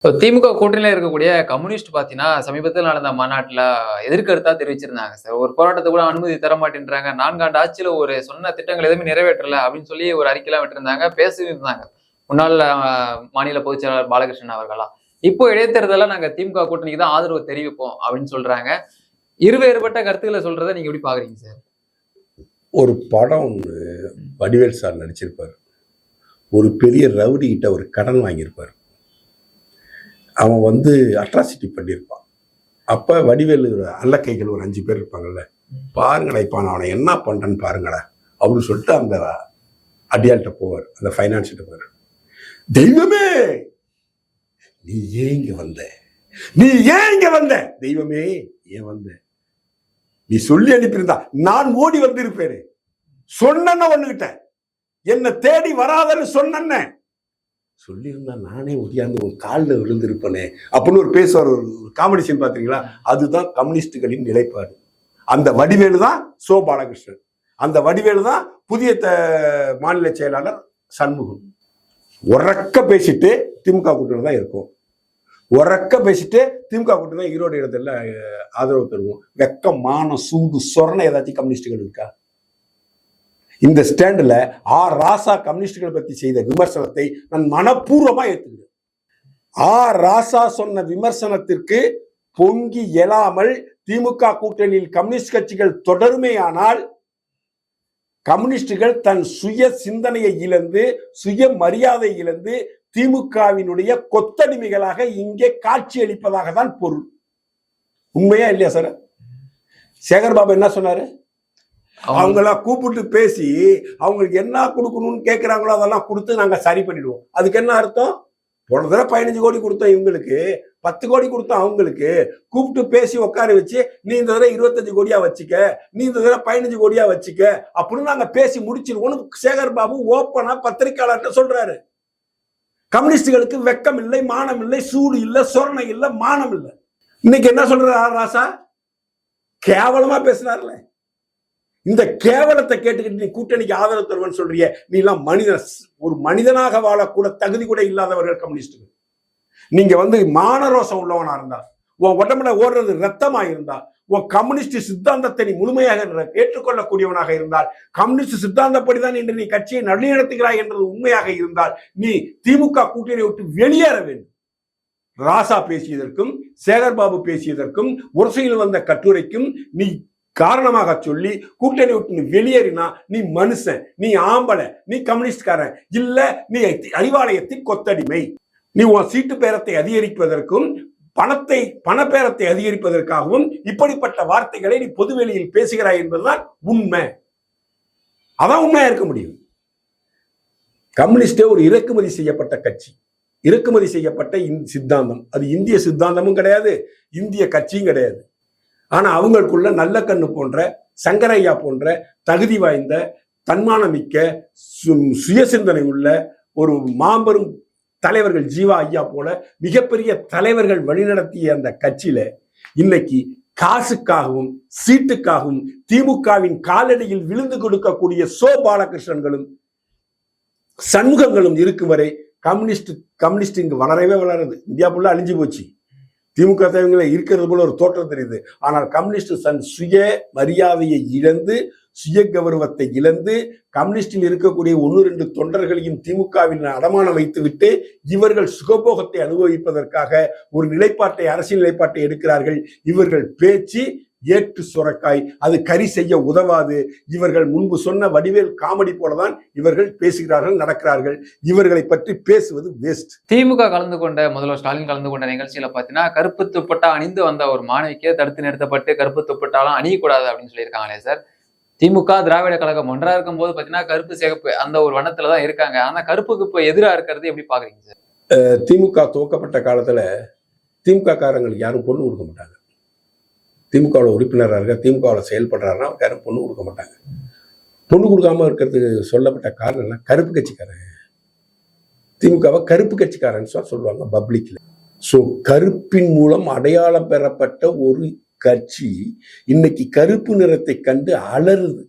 இப்போ திமுக கூட்டணியில் இருக்கக்கூடிய கம்யூனிஸ்ட் பார்த்தீங்கன்னா சமீபத்தில் நடந்த மாநாட்டில் எதிர்கருத்தாக தெரிவிச்சிருந்தாங்க சார். ஒரு போராட்டத்தை கூட அனுமதி தர மாட்டேன்றாங்க. நான்காண்டு ஆட்சியில் ஒரு சொன்ன திட்டங்கள் எதுவுமே நிறைவேற்றல அப்படின்னு சொல்லி ஒரு அறிக்கையெல்லாம் விட்டுருந்தாங்க பேசியிருந்தாங்க. முன்னாள் மாநில பொதுச் செயலாளர் பாலகிருஷ்ணன் அவர்களாம் இப்போ இடைத்தேர்தலில் நாங்கள் திமுக கூட்டணிக்கு தான் ஆதரவு தெரிவிப்போம் அப்படின்னு சொல்றாங்க. இருவேறுபட்ட கருத்துக்களை சொல்றதை நீங்க எப்படி பாக்குறீங்க சார்? ஒரு படம் ஒன்று வடிவேல் சார் நடிச்சிருப்பார். ஒரு பெரிய ரவுடி கிட்ட ஒரு கடன் வாங்கியிருப்பார். அவன் வந்து அட்ராசிட்டி பண்ணியிருப்பான். அப்போ வடிவேலு அல்லக்கைகள் ஒரு அஞ்சு பேர் இருப்பாங்கல்ல. பாருங்கடா இப்போ நான் அவனை என்ன பண்ணுறேன்னு பாருங்கடா அவரு சொல்லிட்டு அந்த அடியாள்கிட்ட போவார் அந்த ஃபைனான்ஸ்கிட்ட போவார். தெய்வமே நீ ஏன் இங்கே வந்த? நீ ஏன் இங்கே வந்த? தெய்வமே ஏன் வந்த? நீ சொல்லி அனுப்பியிருந்தா நான் ஓடி வந்திருப்பேனே. சொன்ன ஒண்ணுகிட்ட. என்ன தேடி வராதன்னு சொன்ன சொல்லியிருந்தா நானே ஒடியாந்து உன் காலில் விழுந்திருப்பனே அப்படின்னு ஒரு பேசுவார் ஒரு காமெடி சீன் பார்த்தீங்களா அதுதான் கம்யூனிஸ்டுகளின் நிலைப்பாடு. அந்த வடிவேலு தான் சோ பாலகிருஷ்ணன். அந்த வடிவேலு தான் புதிய த- மாநில செயலாளர் சண்முகம். உறக்க பேசிட்டு திமுக கூட்டணி தான் இருக்கும். உறக்க பேசிட்டு திமுக கூட்டணி தான் ஈரோடு இடத்துல ஆதரவு தருவோம். வெக்க மானம் சூடு சொரணை ஏதாச்சும் கம்யூனிஸ்டுகள் இருக்கா? இந்த ஸ்டாண்டில் ஆர் ராசா கம்யூனிஸ்டுகளை பற்றி செய்த விமர்சனத்தை நான் மனப்பூர்வமாக ஏற்றுக்கிறேன் ஆர் ராசா சொன்ன விமர்சனத்திற்கு பொங்கி எழாமல் திமுக கூட்டணியில் கம்யூனிஸ்ட் கட்சிகள் தொடருமேயானால் கம்யூனிஸ்டுகள் தன் சுய சிந்தனையை இழந்து சுய மரியாதை இழந்து திமுகவினுடைய கொத்தடிமைகளாக இங்கே காட்சியளிப்பதாக தான் பொருள். உண்மையா இல்லையா சார்? சேகர் பாபு என்ன சொன்னாரு? அவங்கள கூப்பிட்டு பேசி அவங்களுக்கு என்ன கொடுக்கணும்னு கேட்குறாங்களோ அதெல்லாம் கொடுத்து நாங்கள் சரி பண்ணிடுவோம். அதுக்கு என்ன அர்த்தம்? போன தடவை பதினஞ்சு கோடி கொடுத்தோம் இவங்களுக்கு பத்து கோடி கொடுத்தோம் அவங்களுக்கு. கூப்பிட்டு பேசி உட்கார வச்சு நீ இந்த தடவை இருபத்தஞ்சு கோடியா வச்சுக்க நீ இந்த தடவை பதினஞ்சு கோடியா வச்சுக்க அப்படின்னு நாங்க பேசி முடிச்சிருவோம்னு சேகர் பாபு ஓப்பனா பத்திரிக்கையாளர்கிட்ட சொல்றாரு. கம்யூனிஸ்டுகளுக்கு வெக்கம் இல்லை மானம் இல்லை சூடு இல்லை சொரணை இல்லை மானம் இல்லை. இன்னைக்கு என்ன சொல்றாரு ராசா? கேவலமா பேசுறாருல இந்த கேவலத்தை கேட்டுக்கிட்டு நீ கூட்டணிக்கு ஆதரவு தருவன்னு சொல்றிய நீ எல்லாம் மனிதன் ஒரு மனிதனாக வாழக்கூட தகுதி கூட இல்லாதவர்கள் கம்யூனிஸ்டுகள். நீங்க வந்து மானரோசம் உள்ளவனா இருந்தா உன் உடம்புல ஓடுறது ரத்தமா இருந்தா உன் கம்யூனிஸ்ட் சித்தாந்தத்தை நீ முழுமையாக ஏற்றுக்கொள்ளக்கூடியவனாக இருந்தால் கம்யூனிஸ்ட் சித்தாந்தப்படிதான் இன்று நீ கட்சியை நடுநிறுத்துகிறாய் என்றது உண்மையாக இருந்தால் நீ திமுக கூட்டணியை விட்டு வெளியேற வேண்டும். ராசா பேசியதற்கும் சேகர்பாபு பேசியதற்கும் உரசையில் வந்த கட்டுரைக்கும் நீ காரணமாக சொல்லி கூட்டணி விட்டு வெளியேறினா நீ மனுஷன் நீ ஆம்பளை நீ கம்யூனிஸ்ட்காரன் இல்ல நீ அறிவாலயத்தின் கொத்தடிமை. நீ உன் சீட்டு பேரத்தை அதிகரிப்பதற்கும் பணத்தை பணப்பேரத்தை அதிகரிப்பதற்காகவும் இப்படிப்பட்ட வார்த்தைகளை நீ பொதுவெளியில் பேசுகிறாய் என்பதுதான் உண்மை. அதான் உண்மையா இருக்க முடியும். கம்யூனிஸ்டே ஒரு இறக்குமதி செய்யப்பட்ட கட்சி. இறக்குமதி செய்யப்பட்ட சித்தாந்தம். அது இந்திய சித்தாந்தமும் கிடையாது இந்திய கட்சியும் கிடையாது. ஆனா அவங்களுக்குள்ள நல்ல கண்ணு போன்ற சங்கரையா போன்ற தகுதி வாய்ந்த தன்மானமிக்க சு- சுயசிந்தனை உள்ள ஒரு மாபெரும் தலைவர்கள் ஜீவா ஐயா போல மிகப்பெரிய தலைவர்கள் வழிநடத்திய அந்த கட்சியில இன்னைக்கு காசுக்காகவும் சீட்டுக்காகவும் திமுகவின் காலடியில் விழுந்து கொடுக்கக்கூடிய சோ பாலகிருஷ்ணன்களும் சண்முகங்களும் இருக்கும் வரை கம்யூனிஸ்ட் கம்யூனிஸ்ட் இங்கு வளரவே வளருது. இந்தியா ஃபுல்லாக அழிஞ்சு போச்சு. திமுக தலைவர்களை இருக்கிறது போல ஒரு தோற்றம் தெரியுது. ஆனால் கம்யூனிஸ்ட் சன் சுய மரியாதையை இழந்து சுய கௌரவத்தை இழந்து கம்யூனிஸ்டில் இருக்கக்கூடிய ஒன்று ரெண்டு தொண்டர்களையும் திமுகவில் அடமானம் வைத்துவிட்டு இவர்கள் சுகபோகத்தை அனுபவிப்பதற்காக ஒரு நிலைப்பாட்டை அரசியல் நிலைப்பாட்டை எடுக்கிறார்கள். இவர்கள் பேச்சு ஏற்று சுரக்காய் அது கரி செய்ய உதவாது. இவர்கள் முன்பு சொன்ன வடிவேல் காமெடி போலதான் இவர்கள் பேசுகிறார்கள் நடக்கிறார்கள். இவர்களை பற்றி பேசுவது வேஸ்ட் திமுக கலந்து கொண்ட முதல்வர் ஸ்டாலின் கலந்து கொண்ட நிகழ்ச்சியில பாத்தீங்கன்னா கருப்பு துப்பட்டா அணிந்து வந்த ஒரு மாணவிக்கு தடுத்து நிறுத்தப்பட்டு கருப்பு துப்பட்டாலாம் அணியக்கூடாது அப்படின்னு சொல்லியிருக்காங்களே சார். திமுக திராவிட கழகம் ஒன்றா இருக்கும் போது பாத்தீங்கன்னா கருப்பு சிகப்பு அந்த ஒரு வண்ணத்துல தான் இருக்காங்க. ஆனா கருப்புக்கு இப்ப எதிரா இருக்கிறது எப்படி பாக்குறீங்க சார்? திமுக துவக்கப்பட்ட காலத்துல திமுக காரங்களுக்கு யாரும் பொண்ணு கொடுக்க மாட்டாங்க. திமுகவில் உறுப்பினராக இருக்க திமுகவில் செயல்படுறாருன்னா அவருக்கு யாரும் பொண்ணு கொடுக்க மாட்டாங்க. பொண்ணு கொடுக்காம இருக்கிறதுக்கு சொல்லப்பட்ட காரணம் என்ன? கருப்பு கட்சிக்காரன். திமுகவை கருப்பு கட்சிக்காரன்னு சொல்லி சொல்லுவாங்க பப்ளிக்கில் ஸோ கருப்பின் மூலம் அடையாளம் பெறப்பட்ட ஒரு கட்சி இன்னைக்கு கருப்பு நிறத்தை கண்டு அலறுது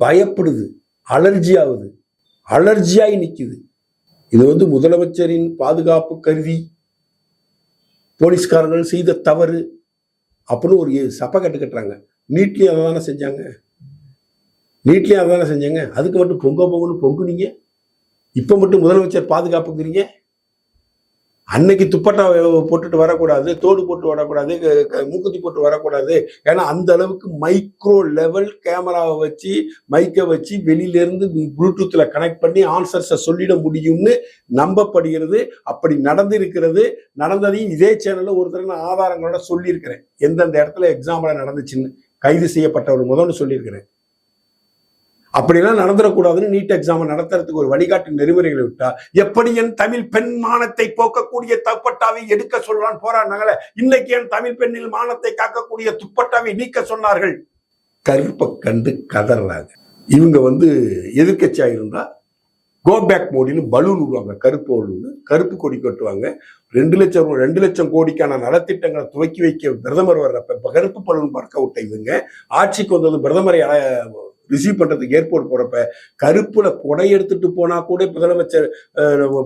பயப்படுது அலர்ஜி ஆகுது அலர்ஜியாகி நிற்குது இது வந்து முதலமைச்சரின் பாதுகாப்பு கருதி போலீஸ்காரர்கள் செய்த தவறு அப்படின்னு ஒரு சப்பை கட்டு கட்டுறாங்க நீட்லேயும் அதை தானே செஞ்சாங்க. நீட்லேயும் அதை தானே செஞ்சாங்க. அதுக்கு மட்டும் பொங்க பொங்கன்னு பொங்குனீங்க. இப்போ மட்டும் முதலமைச்சர் பாதுகாப்புங்கிறீங்க. அன்னைக்கு துப்பட்டா போட்டுட்டு வரக்கூடாது தோடு போட்டு வரக்கூடாது மூக்குத்தி போட்டு வரக்கூடாது. ஏன்னா அந்த அளவுக்கு மைக்ரோ லெவல் கேமராவை வச்சு மைக்கை வச்சு வெளியிலேருந்து ப்ளூடூத்தில் கனெக்ட் பண்ணி ஆன்சர்ஸை சொல்லிட முடியும்னு நம்பப்படுகிறது. அப்படி நடந்திருக்கிறது. நடந்ததையும் இதே சேனலில் ஒருத்தர் நான் ஆதாரங்களோட சொல்லியிருக்கிறேன். எந்தெந்த இடத்துல எக்ஸாம்பிளாக நடந்துச்சுன்னு கைது செய்யப்பட்டவர் முதல்னு சொல்லியிருக்கிறேன். அப்படிலாம் நடந்துடக்கூடாதுன்னு நீட் எக்ஸாம் நடத்துறதுக்கு ஒரு வழிகாட்டு நெறிமுறைகளை விட்டா எப்படி என் தமிழ் பெண் மானத்தை போக்கக்கூடிய துப்பட்டாவை எடுக்க சொல்றான் போராடினாங்களே? இன்னைக்கு என் தமிழ் பெண்ணில் மானத்தை காக்கக்கூடிய துப்பட்டாவை நீக்க சொன்னார்கள். கருப்பை கண்டு கதறாங்க இவங்க வந்து எதிர்க்கட்சியா இருந்தா கோ பேக் மோடின்னு பலூன் விடுவாங்க கருப்பு ஒழுங்கு கருப்பு கொடி கட்டுவாங்க. ரெண்டு லட்சம் ரெண்டு லட்சம் கோடிக்கான நலத்திட்டங்களை துவக்கி வைக்க பிரதமர் வர்றப்ப கருப்பு பலூன் பறக்க விட்ட இவங்க ஆட்சிக்கு வந்தது பிரதமரை ரிசீவ் பண்றதுக்கு ஏர்போர்ட் போறப்ப கருப்புல கொடை எடுத்துட்டு போனா கூட முதலமைச்சர்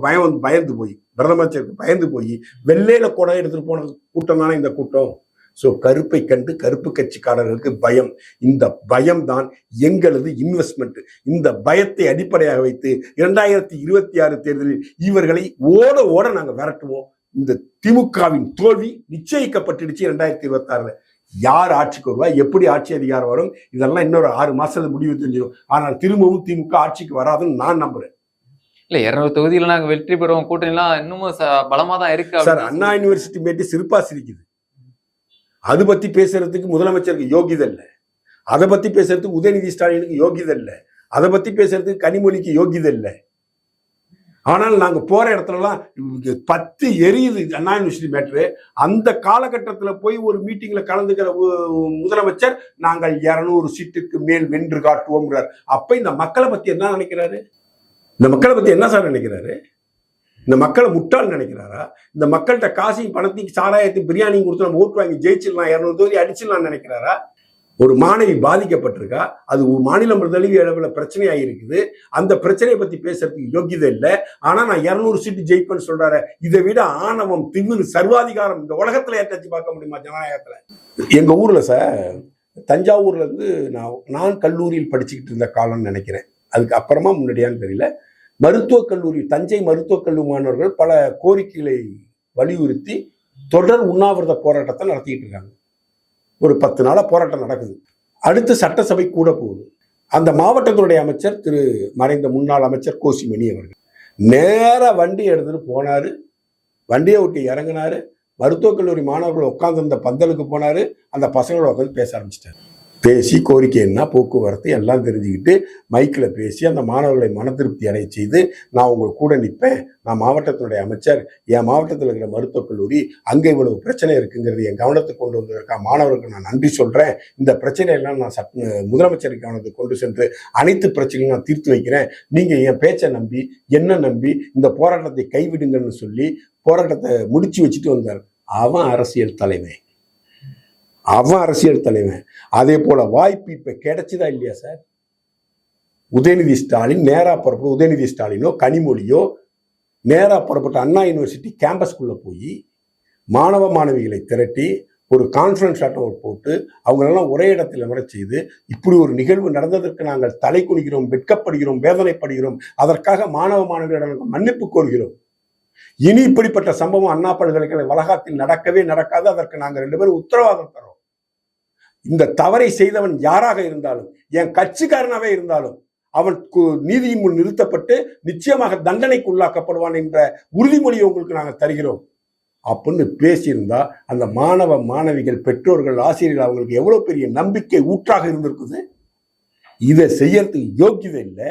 பயம் வந்து பயந்து போய் பிரதமச்சருக்கு பயந்து போய் வெள்ளையில கொடை எடுத்துட்டு போன கூட்டம் தானே இந்த கூட்டம்? ஸோ கருப்பை கண்டு கருப்பு கட்சிக்காரர்களுக்கு பயம். இந்த பயம் தான் எங்களது இன்வெஸ்ட்மெண்ட் இந்த பயத்தை அடிப்படையாக வைத்து இரண்டாயிரத்தி இருபத்தி ஆறு தேர்தலில் இவர்களை ஓட ஓட நாங்கள் விரட்டுவோம். இந்த திமுகவின் தோல்வி நிச்சயிக்கப்பட்டுடுச்சு இரண்டாயிரத்தி இருபத்தி ஆறுல. யார் ஆட்சிக்கு வருவா? எப்படி ஆட்சி அதிகாரம் வரும்? இதெல்லாம் இன்னொரு ஆறு மாசத்துல முடிவு தெரிஞ்சிடும். ஆனால் திரும்பவும் திமுக ஆட்சிக்கு வராதுன்னு நான் நம்புறேன். இல்ல இருநூறு தொகுதியில நாங்க வெற்றி பெறுவோம். கூட்டணி எல்லாம் இன்னமும் பலமா தான் இருக்கு சார் அண்ணா யூனிவர்சிட்டி மேட்டு சிறப்பா சிரிக்குது. அது பத்தி பேசுறதுக்கு முதலமைச்சருக்கு யோகிதை இல்லை. அதை பத்தி பேசுறதுக்கு உதயநிதி ஸ்டாலினுக்கு யோகிதை இல்லை. அதை பத்தி பேசுறதுக்கு கனிமொழிக்கு யோகிதை இல்லை. ஆனால் நாங்கள் போகிற இடத்துலலாம் பத்து எரியுது அண்ணா யூனிவர்சிட்டி மேட்ரு. அந்த காலகட்டத்தில் போய் ஒரு மீட்டிங்கில் கலந்துக்கிற முதலமைச்சர் நாங்கள் இரநூறு சீட்டுக்கு மேல் வென்று காட்டுவோம்ங்கிறார். அப்போ இந்த மக்களை பற்றி என்ன நினைக்கிறாரு? இந்த மக்களை பற்றி என்ன சார் நினைக்கிறாரு? இந்த மக்களை முட்டாள் நினைக்கிறாரா? இந்த மக்கள்கிட்ட காசையும் பணத்தையும் சாராயத்தையும் பிரியாணியும் கொடுத்து நம்ம ஓட்டு வாங்கி ஜெயிச்சிடலாம் இரநூறு தொகுதி அடிச்சிடலாம் நினைக்கிறாரா? ஒரு மாணவி பாதிக்கப்பட்டிருக்கா? அது ஒரு மாநிலம் தழுவிய அளவில் பிரச்சனையாக இருக்குது அந்த பிரச்சனையை பற்றி பேசுறதுக்கு யோகியதை இல்லை. ஆனால் நான் இரநூறு சீட்டு ஜெயிப்பேன்னு சொல்றாரு. இதை விட ஆணவம் திமிரு சர்வாதிகாரம் இந்த உலகத்தில் ஏற்றாச்சு பார்க்க முடியுமா ஜனநாயகத்தில்? எங்கள் ஊரில் சார் தஞ்சாவூர்ல இருந்து நான் நான் கல்லூரியில் படிச்சுக்கிட்டு இருந்த காலம்னு நினைக்கிறேன். அதுக்கு அப்புறமா முன்னாடியான்னு தெரியல. மருத்துவக் கல்லூரி தஞ்சை மருத்துவக் கல்லூரி மாணவர்கள் பல கோரிக்கைகளை வலியுறுத்தி தொடர் உண்ணாவிரத போராட்டத்தை நடத்திட்டு இருக்காங்க. ஒரு பத்து நாளாக போராட்டம் நடக்குது. அடுத்து சட்டசபை கூட போகுது. அந்த மாவட்டத்தினுடைய அமைச்சர் திரு மறைந்த முன்னாள் அமைச்சர் கோசிமணி அவர்கள் நேராக வண்டி எடுத்துட்டு போனார். வண்டியை விட்டு இறங்கினார். மருத்துவக் கல்லூரி மாணவர்கள் உட்காந்துருந்த பந்தலுக்கு போனார். அந்த பசங்களோட உட்காந்து பேச ஆரம்பிச்சிட்டாரு. பேசி கோரிக்கை என்ன போக்குவரத்து எல்லாம் தெரிஞ்சுக்கிட்டு மைக்கில் பேசி அந்த மாணவர்களை மன திருப்தி அடைய செய்து நான் உங்கள் கூட நிற்பேன். நான் மாவட்டத்தினுடைய அமைச்சர். என் மாவட்டத்தில் இருக்கிற மருத்துவக் கல்லூரி அங்கே இவ்வளவு பிரச்சனை இருக்குங்கிறது என் கவனத்துக்கு கொண்டு வந்திருக்கா மாணவர்களுக்கு நான் நன்றி சொல்கிறேன் இந்த பிரச்சனையெல்லாம் நான் சட் முதலமைச்சர் கவனத்துக்கு கொண்டு சென்று அனைத்து பிரச்சனையும் நான் தீர்த்து வைக்கிறேன். நீங்கள் என் பேச்சை நம்பி என்ன நம்பி இந்த போராட்டத்தை கைவிடுங்கன்னு சொல்லி போராட்டத்தை முடிச்சு வச்சுட்டு வந்தார். அவன் அரசியல் தலைமை. அவன் அரசியல் தலைவன். அதே போல வாய்ப்பு இப்ப கிடைச்சுதா இல்லையா சார்? உதயநிதி ஸ்டாலின் நேரா புறப்பட்டு உதயநிதி ஸ்டாலினோ கனிமொழியோ நேரா புறப்பட்ட அண்ணா யூனிவர்சிட்டி கேம்பஸ்க்குள்ளே போய் மாணவ மாணவிகளை திரட்டி ஒரு கான்ஃபரன்ஸ் ஆட்டம் போட்டு அவங்களெல்லாம் ஒரே இடத்தில் முறை செய்து இப்படி ஒரு நிகழ்வு நடந்ததற்கு நாங்கள் தலை குனிகிறோம் வெட்கப்படுகிறோம் வேதனைப்படுகிறோம் அதற்காக மாணவ மாணவிகளிடம் மன்னிப்பு கோருகிறோம். இனி இப்படிப்பட்ட சம்பவம் அண்ணா பல்கலைக்கழக வளாகத்தில் நடக்கவே நடக்காது அதற்கு நாங்கள் ரெண்டு பேரும் உத்தரவாதம் தரோம் இந்த தவறை செய்தவன் யாராக இருந்தாலும் என் கட்சிக்காரனாவே இருந்தாலும் அவன் கு- நீதியின் முன் நிறுத்தப்பட்டு நிச்சயமாக தண்டனைக்கு உள்ளாக்கப்படுவான் என்ற உறுதிமொழியை உங்களுக்கு நாங்கள் தருகிறோம். அப்படின்னு பேசியிருந்தா அந்த மாணவ மாணவிகள் பெற்றோர்கள் ஆசிரியர்கள் அவங்களுக்கு எவ்வளவு பெரிய நம்பிக்கை ஊற்றாக இருந்திருக்குது? இதை செய்யறதுக்கு யோக்கியதை இல்லை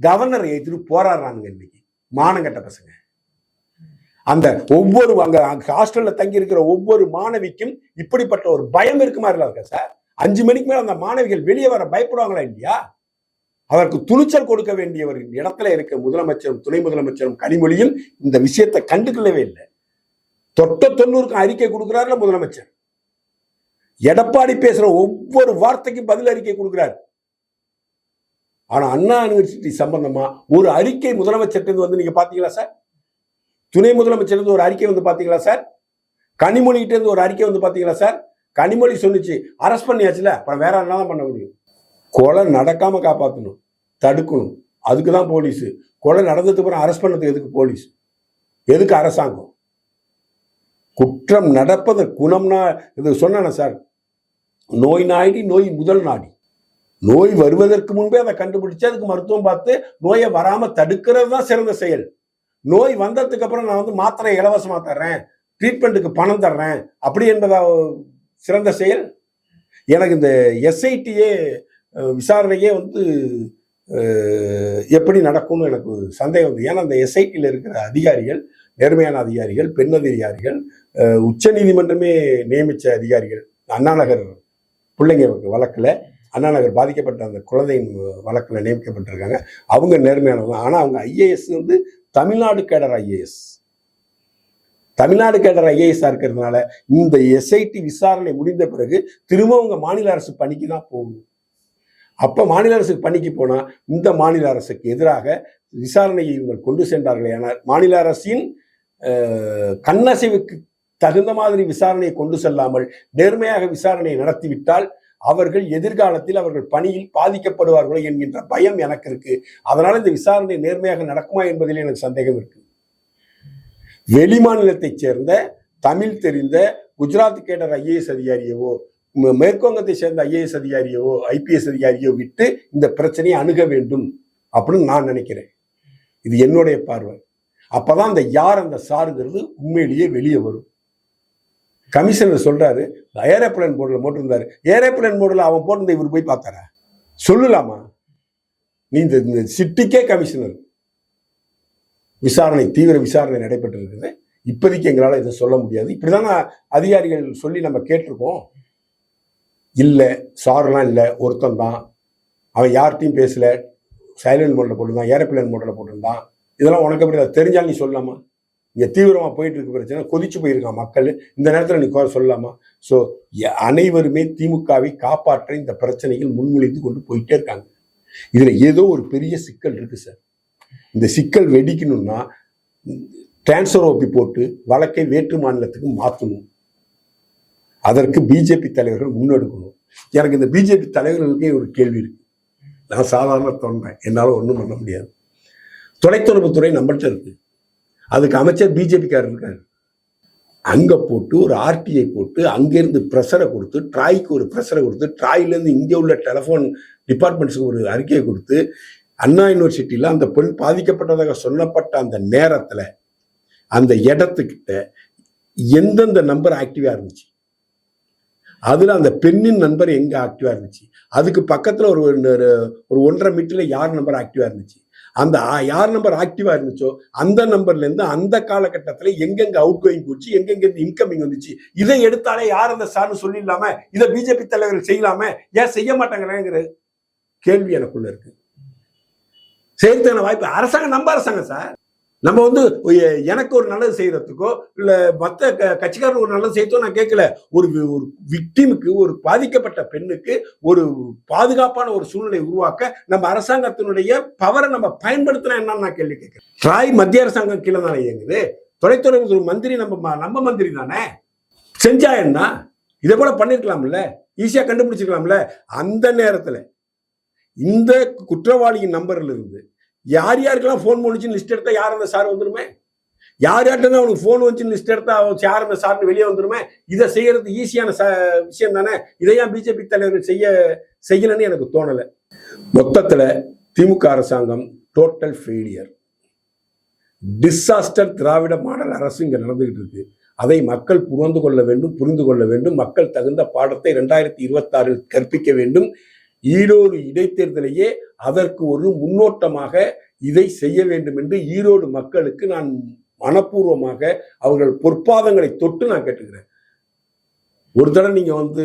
கவர்னர் எதிர்த்து போராடுறாங்க இன்னைக்கு மானங்கட்ட பசங்க. அந்த ஒவ்வொரு அங்க ஹாஸ்டல்ல தங்கி இருக்கிற ஒவ்வொரு மாணவிக்கும் இப்படிப்பட்ட ஒரு பயம் இருக்குமா இருக்கா சார் அஞ்சு மணிக்கு மேல அந்த மாணவிகள் வெளியே வர பயப்படுவாங்களா இல்லையா? அதற்கு துணிச்சல் கொடுக்க வேண்டியவர் இடத்துல இருக்க முதலமைச்சரும் துணை முதலமைச்சரும் கனிமொழியும் இந்த விஷயத்தை கண்டுக்கொள்ளவே இல்லை. தொட்ட தொண்ணூறுக்கும் அறிக்கை கொடுக்கிறார்ல முதலமைச்சர்? எடப்பாடி பேசுற ஒவ்வொரு வார்த்தைக்கும் பதில் அறிக்கை கொடுக்கிறார். ஆனா அண்ணா யூனிவர்சிட்டி சம்பந்தமா ஒரு அறிக்கை முதலமைச்சர்கிட்ட வந்து நீங்க பாத்தீங்களா சார் துணை முதலமைச்சர் ஒரு அறிக்கை வந்து பாத்தீங்களா சார்? கனிமொழிகிட்ட இருந்து ஒரு அறிக்கை வந்து பாத்தீங்களா சார்? கனிமொழி சொல்லிச்சு அரெஸ்ட் பண்ணியாச்சுல. அப்புறம் வேற என்ன பண்ண முடியும்? கொலை நடக்காம காப்பாற்றணும் தடுக்கணும். அதுக்கு தான் போலீஸ். கொலை நடந்ததுக்கு அப்புறம் அரெஸ்ட் பண்ணதுக்கு எதுக்கு போலீஸ்? எதுக்கு அரசாங்கம்? குற்றம் நடப்பது குணம்னா இது சொன்னேன் சார்? நோய் நாடி நோய் முதல் நாடி. நோய் வருவதற்கு முன்பே அதை கண்டுபிடிச்சு அதுக்கு மருத்துவம் பார்த்து நோயை வராமல் தடுக்கிறது தான் சிறந்த செயல். நோய் வந்ததுக்கு அப்புறம் நான் வந்து மாத்திரை இலவசமா தர்றேன். ட்ரீட்மெண்ட்டுக்கு பணம் தர்றேன். அப்படி என்பதா சிறந்த செயல்? எனக்கு இந்த எஸ்ஐடியே விசாரணையே வந்து எப்படி நடக்கும்னு எனக்கு சந்தேகம் வந்து ஏன்னா அந்த எஸ்ஐடியில் இருக்கிற அதிகாரிகள் நேர்மையான அதிகாரிகள் பெண் அதிகாரிகள் உச்ச நீதிமன்றமே நியமித்த அதிகாரிகள் அண்ணாநகர் பிள்ளைங்க வழக்கில் அண்ணாநகர் பாதிக்கப்பட்ட அந்த குழந்தையின் வழக்கில் நியமிக்கப்பட்டிருக்காங்க. அவங்க நேர்மையானவங்க. ஆனால் அவங்க ஐஏஎஸ் வந்து Tamil Nadu cadre IAS Tamil Nadu cadre ஐஏஎஸ்ஸாக இருக்கிறதுனால இந்த எஸ்ஐடி விசாரணை முடிந்த பிறகு திரும்ப அவங்க மாநில அரசு பணிக்கு தான் போகணும். அப்போ மாநில அரசுக்கு பணிக்கு போனால் இந்த மாநில அரசுக்கு எதிராக விசாரணையை இவங்க கொண்டு சென்றார்களே ஆனால் மாநில அரசின் கண்ணசைவுக்கு தகுந்த மாதிரி விசாரணையை கொண்டு செல்லாமல் நேர்மையாக விசாரணையை நடத்திவிட்டால் அவர்கள் எதிர்காலத்தில் அவர்கள் பணியில் பாதிக்கப்படுவார்களோ என்கின்ற பயம் எனக்கு இருக்கு. அதனால இந்த விசாரணை நேர்மையாக நடக்குமா என்பதில் எனக்கு சந்தேகம் இருக்கு. வெளி மாநிலத்தைச் சேர்ந்த தமிழ் தெரிந்த குஜராத் கேடர் ஐஏஎஸ் அதிகாரியவோ மேற்குவங்கத்தை சேர்ந்த ஐஏஎஸ் அதிகாரியவோ ஐபிஎஸ் அதிகாரியோ விட்டு இந்த பிரச்சனையை அணுக வேண்டும் அப்படின்னு நான் நினைக்கிறேன். இது என்னுடைய பார்வை. அப்பதான் அந்த யார் அந்த சாருங்கிறது உண்மையிலேயே வெளியே வரும். கமிஷனர் சொல்கிறாரு ஏரோப்ளேன் போர்டில் போட்டிருந்தாரு. ஏரோப்ளேன் போர்டில் அவன் போட்டிருந்த இவர் போய் பார்த்தாரா? சொல்லலாமா? நீ இந்த இந்த சிட்டிக்கே கமிஷனர். விசாரணை தீவிர விசாரணை நடைபெற்று இருக்குது இப்போதைக்கு எங்களால் இதை சொல்ல முடியாது. இப்படிதான் அதிகாரிகள் சொல்லி நம்ம கேட்டிருக்கோம். இல்லை சாரெல்லாம் இல்லை ஒருத்தன் தான். அவன் யார்கிட்டையும் பேசலை. சைலண்ட் மோட்டில் போட்டிருந்தான் ஏரோப்ளேன் மோட்டில் போட்டிருந்தான். இதெல்லாம் உனக்கு எப்படி தெரிஞ்சால் நீ சொல்லலாமா? இங்கே தீவிரமாக போயிட்டு இருக்க பிரச்சனை கொதிச்சு போயிருக்கான் மக்கள். இந்த நேரத்தில் நீ குறை சொல்லலாமா? ஸோ அனைவருமே திமுகவை காப்பாற்ற இந்த பிரச்சனைகள் முன்மொழிந்து கொண்டு போயிட்டே இருக்காங்க. இதில் ஏதோ ஒரு பெரிய சிக்கல் இருக்கு சார் இந்த சிக்கல் வெடிக்கணும்னா டிரான்ஸ்ஃபர் ஓபி போட்டு வழக்கை வேற்று மாநிலத்துக்கு மாற்றணும் அதற்கு பிஜேபி தலைவர்கள் முன்னெடுக்கணும். எனக்கு இந்த பிஜேபி தலைவர்களுக்கே ஒரு கேள்வி இருக்கு. நான் சாதாரண தொண்டேன். என்னால் ஒன்றும் பண்ண முடியாது. தொலைத்தொடர்புத்துறை நம்மள்கிட்ட இருக்குது அதுக்கு அமைச்சர் பிஜேபிக்காரர் இருக்கார். அங்கே போட்டு ஒரு ஆர்டிஐ போட்டு அங்கேருந்து ப்ரெஷரை கொடுத்து ட்ராய்க்கு ஒரு ப்ரெஷரை கொடுத்து ட்ராயிலேருந்து இங்கே உள்ள டெலிஃபோன் டிபார்ட்மெண்ட்ஸுக்கு ஒரு அறிக்கையை கொடுத்து அண்ணா யூனிவர்சிட்டியில் அந்த பெண் பாதிக்கப்பட்டதாக சொல்லப்பட்ட அந்த நேரத்தில் அந்த இடத்துக்கிட்ட எந்தெந்த நம்பர் ஆக்டிவாக இருந்துச்சு? அதில் அந்த பெண்ணின் நம்பர் எங்கே ஆக்டிவாக இருந்துச்சு? அதுக்கு பக்கத்தில் ஒரு ஒரு- ஒரு ஒன்றரை மீட்டரில் யார் நம்பர் ஆக்டிவாக இருந்துச்சு? அந்த யார் நம்பர் ஆக்டிவா இருந்துச்சோ அந்த நம்பர்ல இருந்து அந்த காலகட்டத்தில் எங்கெங்க அவுட் கோயிங் போச்சு எங்கெங்க இன்கமிங் வந்துச்சு இதை எடுத்தாலே யார் அந்த சார்னு சொல்லிடலாம? இதை பிஜேபி தலைவர்கள் செய்யலாம? ஏன் செய்ய மாட்டாங்கிறாங்கிற கேள்வி எனக்குள்ள இருக்கு. செய்யறதுக்கான வாய்ப்பு? அரசாங்கம் நம்ப அரசாங்கம் சார் நம்ம வந்து எனக்கு ஒரு நல்லது செய்யறதுக்கோ இல்லை மற்ற க- கட்சிக்காரர் ஒரு நல்லது செய்யறதோ நான் கேட்கல. ஒரு வி- ஒரு விக்டிமுக்கு ஒரு பாதிக்கப்பட்ட பெண்ணுக்கு ஒரு பாதுகாப்பான ஒரு சூழ்நிலை உருவாக்க நம்ம அரசாங்கத்தினுடைய பவரை நம்ம பயன்படுத்தினா என்னன்னு நான் கேள்வி கேட்கிறேன். ட்ராய் மத்திய அரசாங்கம் கீழே தானே இயங்குது? தொலைத்தொடர்பு மந்திரி நம்ம நம்ம மந்திரி தானே? செஞ்சா என்ன? இதை போல பண்ணிருக்கலாம்ல? ஈஸியாக கண்டுபிடிச்சிருக்கலாம்ல? அந்த நேரத்தில் இந்த குற்றவாளியின் நம்பர்ல இருந்து யார் யாருக்கெல்லாம் ஃபோன் பண்ணுச்சுன்னு லிஸ்ட் எடுத்தா யார் அந்த சார் வந்துருமே? யார் யார்கிட்ட அவனுக்கு ஃபோன் வந்துச்சுன்னு லிஸ்ட் எடுத்தா அவன் யார் அந்த சார்னு வெளியே வந்துருமே? இதை செய்யறது ஈஸியான ச விஷயம் தானே? இதையா பிஜேபி தலைவர்கள் செய்ய செய்யலன்னு எனக்கு தோணலை. மொத்தத்தில் திமுக அரசாங்கம் total failure disaster Dravida model அரசு இங்கே நடந்துகிட்டு இருக்கு. அதை மக்கள் புரிந்து கொள்ள வேண்டும் புரிந்து கொள்ள வேண்டும். மக்கள் தகுந்த பாடத்தை ரெண்டாயிரத்தி இருபத்தாறில் கற்பிக்க வேண்டும். ஈரோடு இடைத்தேர்தலையே அதற்கு ஒரு முன்னோட்டமாக இதை செய்ய வேண்டும் என்று ஈரோடு மக்களுக்கு நான் மனப்பூர்வமாக அவர்கள் பொற்பாதங்களை தொட்டு நான் கேட்டுக்கிறேன். ஒரு தடவை நீங்கள் வந்து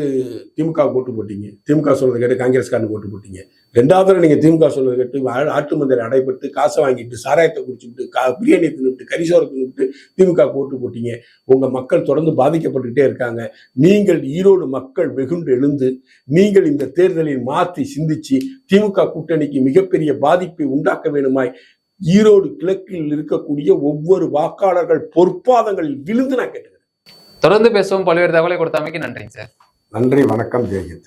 திமுக ஓட்டு போட்டீங்க. திமுக சொல்றதை கேட்டு காங்கிரஸ்காரனுக்கு ஓட்டு போட்டீங்க. ரெண்டாவது தடவை நீங்கள் திமுக சொல்றதை கேட்டு ஆட்டு மந்திரி அடைபட்டு காசை வாங்கிட்டு சாராயத்தை குடிச்சுட்டு கா பிரியாணி தின்னுட்டு கரிசோரை தின்னுட்டு திமுக ஓட்டு போட்டீங்க. உங்கள் மக்கள் தொடர்ந்து பாதிக்கப்பட்டுக்கிட்டே இருக்காங்க. நீங்கள் ஈரோடு மக்கள் வெகுண்டு எழுந்து நீங்கள் இந்த தேர்தலில் மாற்றி சிந்திச்சு திமுக கூட்டணிக்கு மிகப்பெரிய பாதிப்பை உண்டாக்க வேணுமாய் ஈரோடு கிழக்கில் இருக்கக்கூடிய ஒவ்வொரு வாக்காளர்கள் பொற்பாதங்களில் விழுந்து நான் கேட்டுக்கிறேன். தொடர்ந்து பேசுவோம். பல்வேறு தகவலை கொடுத்தமைக்கு நன்றிங்க சார். நன்றி வணக்கம் ஜெயஹிந்த்.